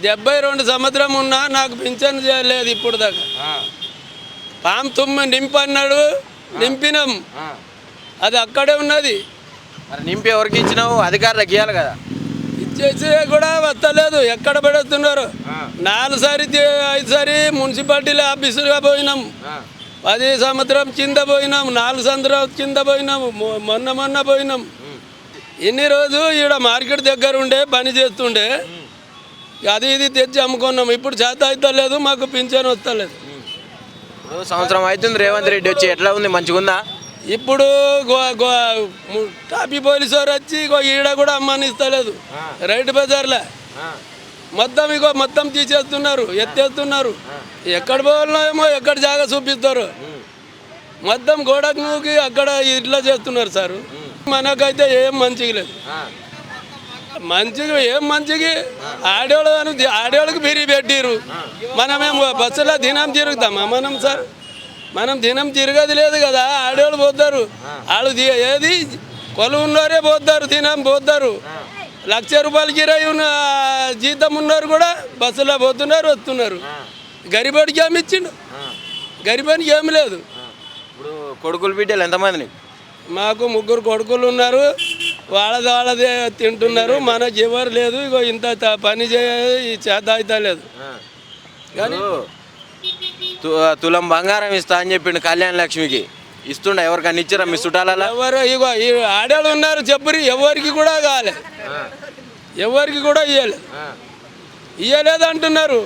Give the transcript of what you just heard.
డెబ్బై రెండు సంవత్సరం ఉన్నా నాకు పింఛన్ చేయలేదు ఇప్పుడు దాకా పాము తుమ్మ నింపన్నాడు నింపినాం. అది అక్కడే ఉన్నది. మరి నింపి ఎవరికి ఇచ్చినావు? అధికారులకు ఇవ్వాలి కదా. ఇచ్చేసి కూడా వస్తలేదు. ఎక్కడ పెడుతున్నారు? నాలుగు సారి ఐదు సారి మున్సిపాలిటీలో ఆఫీసులుగా పోయినాం. పది సంవత్సరం కింద పోయినాం. నాలుగు సంవత్సరాల కింద పోయినాం. మొ- మొన్న మొన్న పోయినాం. ఇన్ని రోజు ఈడ మార్కెట్ దగ్గర ఉండే పని చేస్తుండే. అది ఇది తెచ్చి అమ్ముకున్నాం. ఇప్పుడు చేత అవుతలేదు మాకు పింఛన్ వస్తలేదు. ఇప్పుడు సంవత్సరం అవుతుంది రేవంత్ రెడ్డి వచ్చి ఎట్లా ఉంది? మంచిగా ఉందా ఇప్పుడు టాపీ పోలీసు వారు వచ్చి ఇగో ఈడ కూడా అమ్మనిస్తలేదు. రైతు బజార్లో. మొత్తం ఇగో మొత్తం తీసేస్తున్నారు ఎత్తేస్తున్నారు. ఎక్కడ పోవాలనో ఎక్కడ జాగా చూపిస్తారు. మొత్తం గోడకు నూకి అక్కడ ఇట్లా చేస్తున్నారు సార్. మనకైతే ఏం మంచిగా లేదు. మంచిగా ఏం మంచిగా? ఆడేవాళ్ళు అని ఆడేవాళ్ళకి బిరి పెట్టిరు మనమేం బస్సులో దినం తిరుగుతామా మనం సార్? మనం దినం తిరగదు లేదు కదా ఆడేవాళ్ళు పోతారు. వాళ్ళు ఏది? కొలు ఉన్నోరే పోతారు దినం పోతారు. లక్ష రూపాయలు కిరాయి ఉన్న జీతం ఉన్నారు కూడా బస్సులో పోతున్నారు వస్తున్నారు. గరిబడికి ఏమి ఇచ్చిండు? గరిబానికి ఏమి లేదు. ఇప్పుడు కొడుకులు బిడ్డలు ఎంతమంది నీకు మాకు ముగ్గురు కొడుకులు ఉన్నారు. వాళ్ళది వాళ్ళదే తింటున్నారు మనకి ఎవరు లేదు ఇగో ఇంత పని చేయ ఈ చేత లేదు. కానీ తులం బంగారం ఇస్తా అని చెప్పిండు కళ్యాణ లక్ష్మికి. ఇస్తుండ ఎవరికన్నా ఇచ్చారా మీ చుట్టాలలో ఎవరు ఇగో ఈ ఆడవాళ్ళు ఉన్నారు చెప్పురి ఎవరికి కూడా కాలే. ఎవరికి కూడా ఇవ్వలేదు ఇవ్వలేదు అంటున్నారు